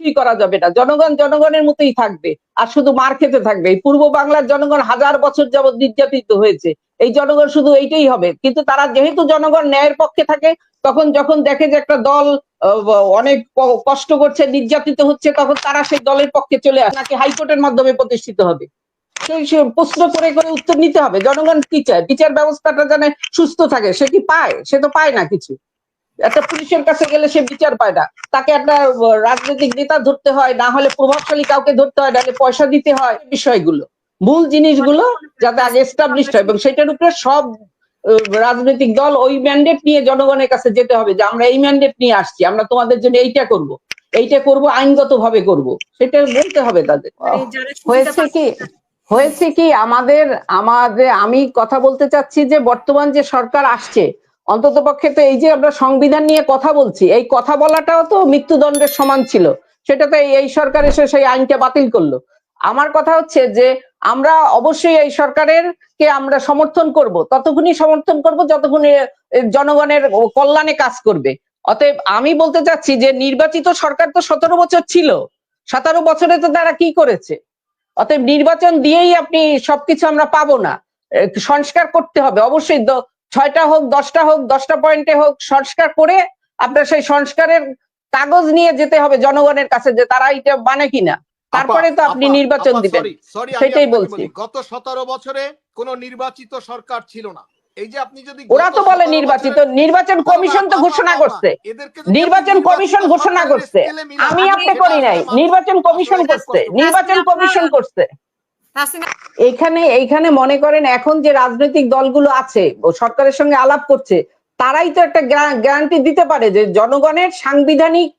কিছুই করা যাবে না। জনগণ জনগণের মতোই থাকবে আর শুধু মার খেতে থাকবে। এই পূর্ব বাংলার জনগণ হাজার বছর যাবৎ নির্যাতিত হয়েছে। এই জনগণ শুধু এইটাই হবে। কিন্তু তারা যেহেতু জনগণ ন্যায়ের পক্ষে থাকে, তখন যখন দেখে যে একটা দল অনেক কষ্ট করছে, নির্যাতিত হচ্ছে, তখন তারা সেই দলের পক্ষে চলে আসে। নাকি হাইকোর্টের মাধ্যমে প্রতিষ্ঠিত হবে? প্রশ্ন করে করে উত্তর নিতে হবে। জনগণ কি চায়? বিচার ব্যবস্থাটা যেন সুস্থ থাকে। সে কি পায়? সে তো পায় না কিছু। একটা পুলিশের কাছে গেলে সে বিচার পায় না। তাকে একটা রাজনৈতিক নেতা ধরতে হয় না হলে প্রভাবশালী কাউকে ধরতে হয় নাহলে পয়সা দিতে হয় বিষয়গুলো। মূল জিনিসগুলো যাতে আগে এস্টাবলিশড হয় এবং সেটার উপরে সব রাজনৈতিক দল ওই ম্যান্ডেট নিয়ে জনগণের কাছে যেতে হবে যে আমরা এই ম্যান্ডেট নিয়ে আসছি আমরা তোমাদের জন্য এইটা করব এইটা করব আইনগত ভাবে করব। সেটা বলতে হবে তাদের। হয়েছে কি? হয়েছে কি? আমাদের আমাদের আমি কথা বলতে চাচ্ছি যে বর্তমান যে সরকার আসছে অন্তত পক্ষে তো এই যে আমরা সংবিধান নিয়ে কথা বলছি, এই কথা বলাটাও তো মৃত্যুদণ্ডের সমান ছিল। সেটা তো এই- সরকার এসে সেই আইনটা বাতিল করল। আমার কথা হচ্ছে যে আমরা অবশ্যই এই সরকারের কে আমরা সমর্থন করব, ততক্ষণই সমর্থন করব যতক্ষণ জনগণের কল্যাণে কাজ করবে। অতএব আমি বলতে চাচ্ছি যে নির্বাচিত সরকার তো সতেরো বছর ছিল, সতেরো বছরে তো তারা কি করেছে? অতএব নির্বাচন দিয়েই আপনি সবকিছু আমরা পাবো না। সংস্কার করতে হবে, অবশ্যই ছয়টা হোক দশটা হোক দশটা পয়েন্টে হোক সংস্কার করে আপনার সেই সংস্কারের কাগজ নিয়ে যেতে হবে জনগণের কাছে যে তারা এটা মানে কিনা। তারপরে তো আপনি নির্বাচন দিবেন। সেটাই বলছি। গত সতেরো বছরে কোন নির্বাচিত সরকার ছিল না। এই যে আপনি যদি ওরা তো বলে নির্বাচিত নির্বাচন কমিশন তো ঘোষণা করছে। নির্বাচন কমিশন ঘোষণা করছে। আমি আপনি করি নাই। নির্বাচন কমিশন করছে। নির্বাচন কমিশন করছে। তাহসিনা এইখানে মনে করেন এখন যে রাজনৈতিক দলগুলো আছে সরকারের সঙ্গে আলাপ করছে তারাই তো একটা গ্যারান্টি দিতে পারে যে জনগণের সাংবিধানিক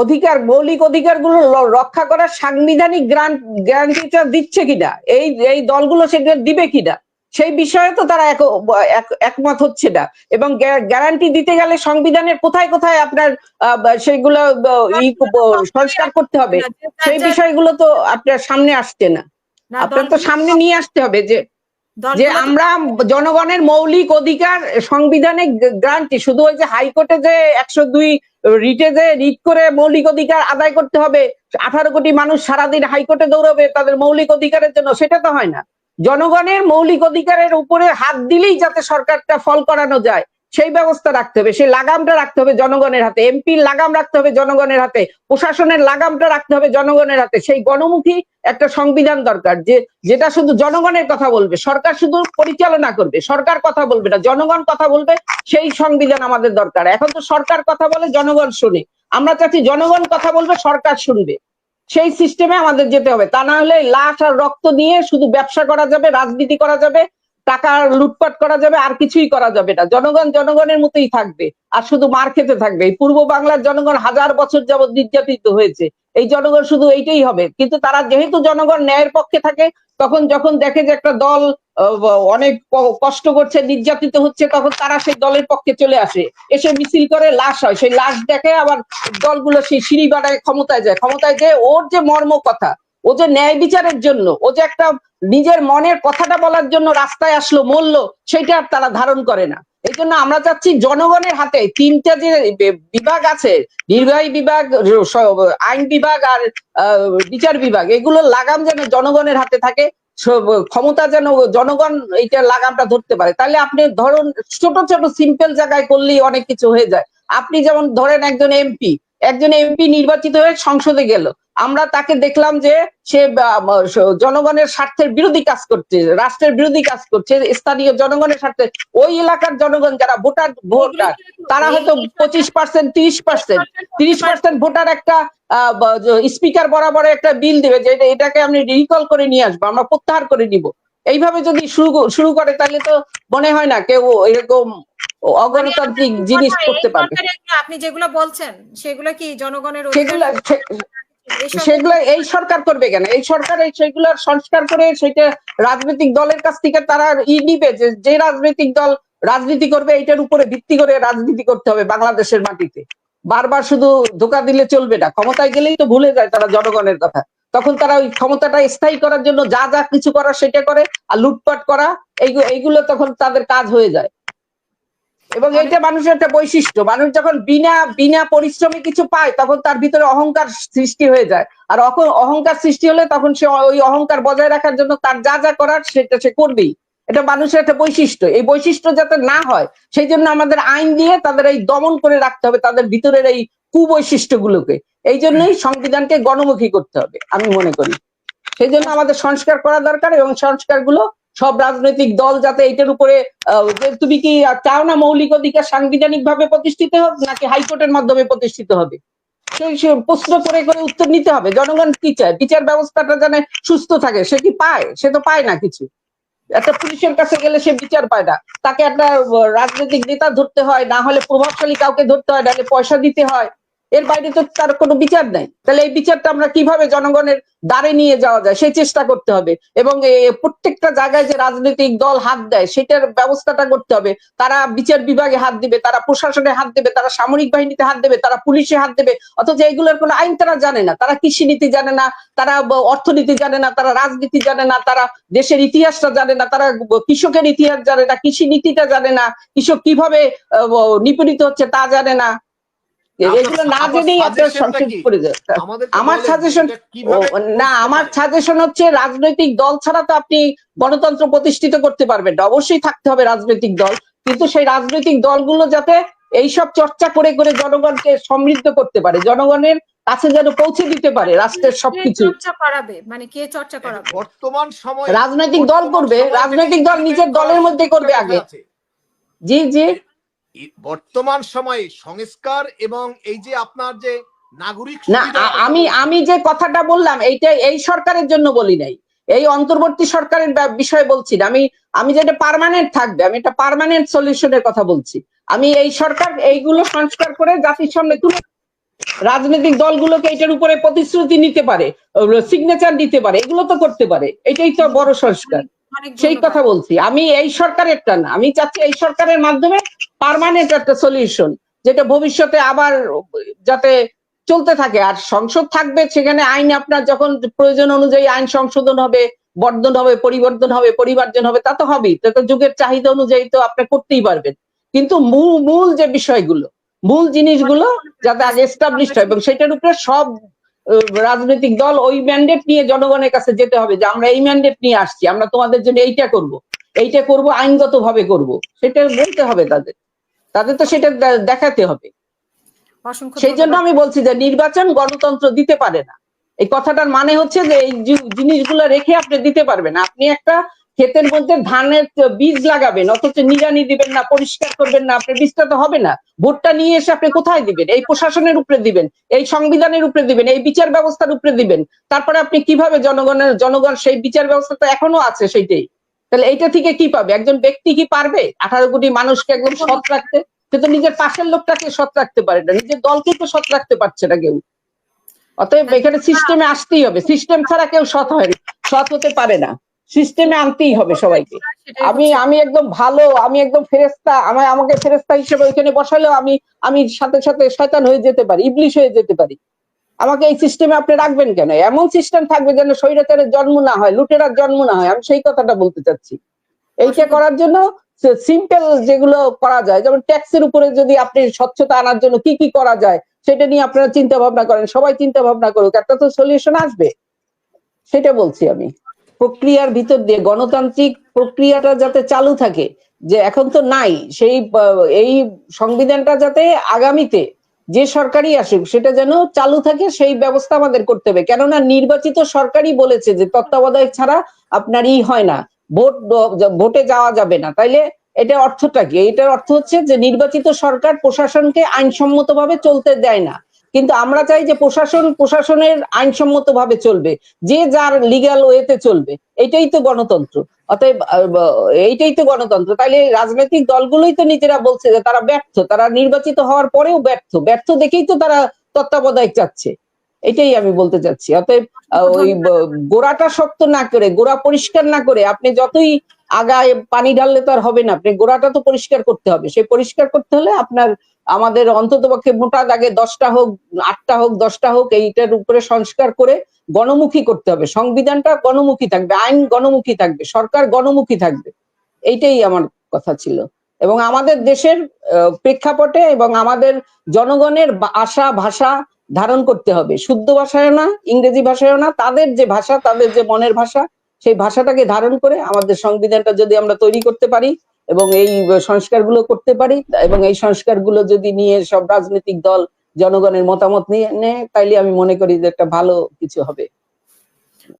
অধিকার মৌলিক অধিকারগুলো ল- রক্ষা করার সাংবিধানিক গ্যারান্টিটা দিচ্ছে কিনা এই এই দলগুলো সেটা দিবে কিনা সেই বিষয়ে তো তারা এক- এক- একমত হচ্ছে না এবং গ্যারান্টি দিতে গেলে সংবিধানের কোথায় কোথায় আপনার সেইগুলো সংস্কার করতে হবে সেই বিষয়গুলো তো আপনার সামনে আসছে না, আপনার তো সামনে নিয়ে আসতে হবে যে যে আমরা জনগণের মৌলিক অধিকার সংবিধানে গ্রান্টি শুধু ওই যে হাইকোর্টে যে একশো দুই রিটে যে রিট করে মৌলিক অধিকার আদায় করতে হবে আঠারো কোটি মানুষ সারাদিন হাইকোর্টে দৌড়বে তাদের মৌলিক অধিকারের জন্য সেটা তো হয় না। জনগণের মৌলিক অধিকারের উপরে হাত দিলেই যাতে সরকারটা ফল করানো যায়। সেই ব্যবস্থা রাখতে হবে, সেই লাগামটা রাখতে হবে জনগণের হাতে, এমপির লাগাম রাখতে হবে জনগণের হাতে, প্রশাসনের লাগামটা রাখতে হবে জনগণের হাতে। সেই গণমুখী একটা সংবিধান দরকার যে, যেটা শুধু জনগণের কথা বলবে, সরকার শুধু পরিচালনা করবে, সরকার কথা বলবে না, জনগণ কথা বলবে, সেই সংবিধান আমাদের দরকার। এখন তো সরকার কথা বলে জনগণ শুনে, আমরা চাচ্ছি জনগণ কথা বলবে, সরকার শুনবে। সেই সিস্টেমে আমাদের যেতে হবে, তা না হলে লাশ আর রক্ত নিয়ে শুধু ব্যবসা করা যাবে, রাজনীতি করা যাবে টাকা লুটপাট করা যাবে, আর কিছুই করা যাবে না। জনগণ জনগণের মতোই থাকবে, আর শুধু মার খেতে থাকবে। এই পূর্ব বাংলার জনগণ হাজার বছর যাবৎ নির্যাতিত হয়েছে। এই জনগণ শুধু এইটাই হবে। কিন্তু তারা যেহেতু জনগণ ন্যায়ের পক্ষে থাকে, তখন যখন দেখে যে একটা দল অনেক কষ্ট করছে, নির্যাতিত হচ্ছে, তখন তারা সেই দলের পক্ষে চলে আসে। এসে মিছিল করে, লাশ হয়। সেই লাশ দেখে আবার দলগুলো সেই সিঁড়ি বাড়ায় ক্ষমতায় যায়। ক্ষমতায় যে ওর যে মর্ম কথা ও যে ন্যায় বিচারের জন্য, ও যে একটা নিজের মনের কথাটা বলার জন্য রাস্তায় আসলো, মরলো, সেটা আর তারা ধারণ করে না। এই জন্য আমরা চাচ্ছি জনগণের হাতে তিনটা যে বিভাগ আছে, নির্বাহী বিভাগ, আইন বিভাগ আর বিচার বিভাগ, এগুলো লাগাম যেন জনগণের হাতে থাকে ক্ষমতা যেন জনগণ এইটা লাগামটা ধরতে পারে। তাহলে আপনি ধরুন ছোট ছোট সিম্পল জায়গায় করলেই অনেক কিছু হয়ে যায়। আপনি যেমন ধরেন একজন এমপি একজন এমপি নির্বাচিত হয়ে সংসদে গেল আমরা তাকে দেখলাম যে সে জনগণের স্বার্থের বিরোধী কাজ করছে রাষ্ট্রের বিরোধী কাজ করছে স্থানীয় জনগণের স্বার্থে ওই এলাকার জনগণ যারা ভোটার ভোটার তারা হয়তো পঁচিশ পার্সেন্ট তিরিশ পার্সেন্ট তিরিশ পার্সেন্ট ভোটার একটা স্পিকার বরাবর একটা বিল দেবে যে এটাকে আমি রিকল করে নিয়ে আসব আমরা প্রত্যাহার করে নিব। এইভাবে যদি শুরু শুরু করে তাহলে তো মনে হয় না কেউ এরকম অগণতান্ত্রিক মানে জিনিস করতে পারবে। আপনি যেগুলো বলছেন সেগুলো কি জনগণের সেগুলো সেগুলো এই সরকার করবে কেন? এই সরকার এই সেগুলোর সংস্কার করে সেটা রাজনৈতিক দলের কাছ থেকে তারা ই নিবে যে যে রাজনৈতিক দল রাজনীতি করবে এটার উপরে ভিত্তি করে রাজনীতি করতে হবে বাংলাদেশের মাটিতে। বারবার শুধু ধোকা দিলে চলবে না, ক্ষমতায় গেলেই তো ভুলে যায় তারা জনগণের কথা। তখন তারা ওই ক্ষমতাটা স্থায়ী করার জন্য যা যা কিছু করা সেটা করে, আর লুটপাট করা, এইগু- এইগুলো তখন তাদের কাজ হয়ে যায়। এবং এইটা মানুষের একটা বৈশিষ্ট্য। মানুষ যখন বিনা বিনা পরিশ্রমে কিছু পায় তখন তার ভিতরে অহংকার সৃষ্টি হয়ে যায়। আর অহংকার সৃষ্টি হলে তখন সে ওই অহংকার বজায় রাখার জন্য তার যা যা করার সেটা সে করবেই। এটা মানুষের একটা বৈশিষ্ট্য। এই বৈশিষ্ট্য যাতে না হয় সেই জন্য আমাদের আইন দিয়ে তাদের এই দমন করে রাখতে হবে তাদের ভিতরের এই কুবৈশিষ্ট্যগুলোকে। এই জন্যই সংবিধানকে গণমুখী করতে হবে আমি মনে করি। সেই জন্য আমাদের সংস্কার করা দরকার এবং সংস্কারগুলো সব রাজনৈতিক দল যাতে এটার উপরে তুমি কি চাও না মৌলিক অধিকার সাংবিধানিক ভাবে প্রতিষ্ঠিত হোক, নাকি হাইকোর্টের মাধ্যমে প্রতিষ্ঠিত হবে? সেই প্রশ্ন করে করে উত্তর নিতে হবে। জনগণ কি চায়? বিচার ব্যবস্থাটা যেন সুস্থ থাকে, সে কি পায়? সে তো পায় না কিছু। একটা পুলিশের কাছে গেলে সে বিচার পায় না। তাকে একটা রাজনৈতিক নেতা ধরতে হয়, না হলে প্রভাবশালী কাউকে ধরতে হয় নাহলে পয়সা দিতে হয়। এর বাইরে তো তার কোনো বিচার নাই। তাহলে এই বিচারটা আমরা কীভাবে জনগণের দ্বারে নিয়ে যাওয়া যায়, সেই চেষ্টা করতে হবে। এবং প্রত্যেকটা জায়গায় যে রাজনৈতিক দল হাত দেয়, সেটার ব্যবস্থাটা করতে হবে। তারা বিচার বিভাগে হাত দিবে, তারা প্রশাসনে হাত দেবে, তারা সামরিক বাহিনীতে হাত দেবে, তারা পুলিশে হাত দেবে। অথচ এইগুলোর কোনো আইন তারা জানে না। তারা কৃষি নীতি জানে না, তারা অর্থনীতি জানে না, তারা রাজনীতি জানে না, তারা দেশের ইতিহাসটা জানে না, তারা কৃষকের ইতিহাস জানে না, কৃষি নীতিটা জানে না, কৃষক কীভাবে নিপীড়িত হচ্ছে তা জানে না। এগুলো না জেনেই আপনার সংসদ কি? যায় আমার সাজেশন না আমার সাজেশন হচ্ছে রাজনৈতিক দল ছাড়া তো আপনি গণতন্ত্র প্রতিষ্ঠিত করতে পারবেন না। অবশ্যই থাকতে হবে রাজনৈতিক দল। কিন্তু সেই রাজনৈতিক দলগুলো যাতে এইসব চর্চা করে করে জনগণকে সমৃদ্ধ করতে পারে জনগণের কাছে যেন পৌঁছে দিতে পারে রাষ্ট্রের সবকিছু। চর্চা করাবে? মানে কে চর্চা করাবে? বর্তমান সময় রাজনৈতিক দল করবে রাজনৈতিক দল নিজের দলের মধ্যে করবে আগে। জি জি। বর্তমান সময়ে সংস্কার এবং এই যে আপনার যে নাগরিক না আমি আমি যে কথাটা বললাম এইটা এই সরকারের জন্য বলি নাই। এই অন্তর্বর্তী সরকারের বিষয়ে বলছি না। আমি আমি যেটা পার্মানেন্ট থাকবে আমি এটা পার্মানেন্ট সলিউশনের কথা বলছি। আমি এই সরকার এইগুলো সংস্কার করে জাতির সামনে তুলে রাজনৈতিক দলগুলোকে এটার উপরে প্রতিশ্রুতি নিতে পারে সিগনেচার দিতে পারে এগুলো তো করতে পারে। এটাই তো বড় সংস্কার। সেই কথা বলছি। আমি এই সরকারেরটা না আমি চাচ্ছি এই সরকারের মাধ্যমে পার্মানেন্ট একটা সলিউশন যেটা ভবিষ্যতে আবার যাতে চলতে থাকে। আর সংসদ থাকবে সেখানে আইন আপনার যখন প্রয়োজন অনুযায়ী আইন সংশোধন হবে বর্ধন হবে পরিবর্তন হবে পরিমার্জন হবে তা তো হবেই। তা তো যুগের চাহিদা অনুযায়ী তো আপনি করতেই পারবেন। কিন্তু মূল মূল যে বিষয়গুলো মূল জিনিসগুলো যাতে আগে এস্টাবলিশড হয় এবং সেটার উপরে সব রাজনৈতিক দল ওই ম্যান্ডেট নিয়ে জনগণের কাছে যেতে হবে যে আমরা এই ম্যান্ডেট নিয়ে আসছি আমরা তোমাদের জন্য এইটা করব এইটা করব আইনগত ভাবে করব। সেটা বলতে হবে তাদের। তাদের তো সেটা দেখাতে হবে। সেই জন্য আমি বলছি যে নির্বাচন গণতন্ত্র দিতে পারে না। এই কথাটার মানে হচ্ছে যে এই জিনিসগুলো রেখে আপনি দিতে পারবেন। আপনি একটা ক্ষেতের মধ্যে ধানের বীজ লাগাবেন, অথচ নিড়ানি দিবেন না, পরিষ্কার করবেন না, আপনার বীজটা তো হবে না। ভোটটা নিয়ে এসে আপনি কোথায় দিবেন? এই প্রশাসনের উপরে দিবেন, এই সংবিধানের উপরে দিবেন, এই বিচার ব্যবস্থার উপরে দিবেন। তারপরে আপনি কীভাবে জনগণের, জনগণ সেই বিচার ব্যবস্থা তো এখনও আছে সেইটাই। তাহলে এইটা থেকে কি পাবে? একজন ব্যক্তি কি পারবে? আঠারো কোটি মানুষকে একদম সৎ রাখতে? সে তো নিজের পাশের লোকটাকে সৎ রাখতে পারে না, নিজের দলকে তো সৎ রাখতে পারছে না কেউ। অতএব এখানে সিস্টেমে আসতেই হবে। সিস্টেম ছাড়া কেউ সৎ হয় না। সৎ হতে পারে না। সিস্টেমে আনতেই হবে সবাইকে। আমি আমি একদম ভালো, আমি একদম ফেরেস্তা আমার আমাকে ফেরেস্তা হিসেবে ওইখানে বসালেও আমি আমি সাথে সাথে শয়তান হয়ে যেতে পারি, ইবলিশ হয়ে যেতে পারি। আমাকে এই সিস্টেমে আপনি রাখবেন কেন? এমন সিস্টেম থাকবে যেন স্বৈরাচারের জন্ম না হয়, লুটেরার জন্ম না হয়। আমি সেই কথাটা বলতে চাচ্ছি। এইটা করার জন্য সিম্পল যেগুলো করা যায়, যেমন ট্যাক্সের উপরে যদি আপনি স্বচ্ছতা আনার জন্য কি কি করা যায়, সেটা নিয়ে আপনারা চিন্তা ভাবনা করেন, সবাই চিন্তা ভাবনা করুক, একটা তো সলিউশন আসবে। সেটা বলছি আমি। প্রক্রিয়ার ভিতর দিয়ে গণতান্ত্রিক প্রক্রিয়াটা যাতে চালু থাকে, যে এখন তো নাই, সেই এই সংবিধানটা যাতে আগামীতে যে সরকারই আসুক, সেটা যেন চালু থাকে, সেই ব্যবস্থা আমাদের করতে হবে। কেননা নির্বাচিত সরকারই বলেছে যে তত্ত্বাবধায়ক ছাড়া আপনার ই হয় না। ভোট ভোটে যাওয়া যাবে না। তাইলে এটা অর্থটা কি? এটার অর্থ হচ্ছে যে নির্বাচিত সরকার প্রশাসনকে আইনসম্মত ভাবে চলতে দেয় না। কিন্তু আমরা চাই যে প্রশাসন, প্রশাসনের আইনসম্মত ভাবে চলবে। যে যার লিগ্যাল ওয়েতে চলবে। এটাই তো গণতন্ত্র। অতএব এইটাই তো গণতন্ত্র। তাইলে রাজনৈতিক দলগুলোই তো নিজেরা বলছে যে তারা ব্যর্থ। তারা নির্বাচিত হওয়ার পরেও ব্যর্থ। ব্যর্থ দেখেই তো তারা তত্ত্বাবধায়ক চাচ্ছে এটাই আমি বলতে চাচ্ছি। অতএব ওই গোড়াটা শক্ত না করে, গোড়া পরিষ্কার না করে আপনি যতই আগায় পানি ঢাললে তো আর হবে না, আপনি গোড়াটা তো পরিষ্কার করতে হবে। সেই পরিষ্কার করতে হলে আপনার, আমাদের অন্তত পক্ষে মোটা দাগে দশটা হোক, আটটা হোক, দশটা হোক, এইটার উপরে সংস্কার করে গণমুখী করতে হবে। সংবিধানটা গণমুখী থাকবে, আইন গণমুখী থাকবে, সরকার গণমুখী থাকবে। এইটাই আমার কথা ছিল। এবং আমাদের দেশের প্রেক্ষাপটে এবং আমাদের জনগণের আশা, ভাষা ধারণ করতে হবে। শুদ্ধ ভাষায় না, ইংরেজি ভাষায় না, তাদের যে ভাষা, তাদের যে মনের ভাষা, সেই ভাষাটাকে ধারণ করে আমাদের সংবিধানটা যদি আমরা তৈরি করতে পারি এবং এই সংস্কারগুলো করতে পারি এবং এই সংস্কারগুলো যদি নিয়ে সব রাজনৈতিক দল, জনগণের মতামত নিয়ে নেয়, তাইলে আমি মনে করি যে একটা ভালো কিছু হবে।